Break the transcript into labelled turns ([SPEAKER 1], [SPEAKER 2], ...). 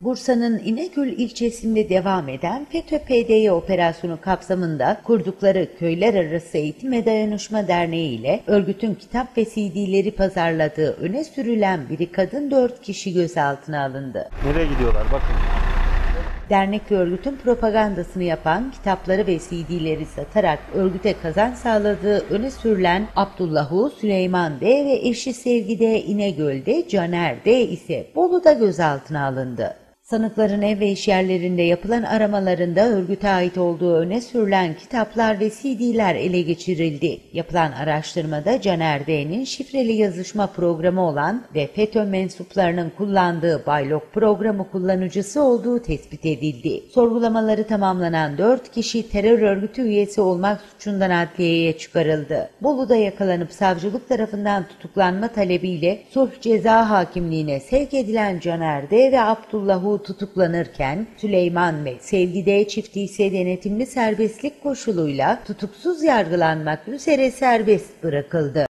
[SPEAKER 1] Bursa'nın İnegöl ilçesinde devam eden FETÖ-PDY operasyonu kapsamında kurdukları Köyler Arası Eğitim ve Dayanışma Derneği ile örgütün kitap ve CD'leri pazarladığı öne sürülen biri kadın 4 kişi gözaltına alındı.
[SPEAKER 2] Nereye gidiyorlar? Bakın.
[SPEAKER 1] Dernek ve örgütün propagandasını yapan kitapları ve CD'leri satarak örgüte kazanç sağladığı öne sürülen Abdullah Hu, Süleyman D ve eşi Sevgide İnegöl'de Caner D ise Bolu'da gözaltına alındı. Sanıkların ev ve iş yerlerinde yapılan aramalarında örgüte ait olduğu öne sürülen kitaplar ve CD'ler ele geçirildi. Yapılan araştırmada Caner D'nin şifreli yazışma programı olan ve FETÖ mensuplarının kullandığı Baylok programı kullanıcısı olduğu tespit edildi. Sorgulamaları tamamlanan 4 kişi terör örgütü üyesi olmak suçundan adliyeye çıkarıldı. Bolu'da yakalanıp savcılık tarafından tutuklanma talebiyle sulh ceza hakimliğine sevk edilen Caner D ve Abdullah Hu tutuklanırken Süleyman ve Sevgide çifti ise denetimli serbestlik koşuluyla tutuksuz yargılanmak üzere serbest bırakıldı.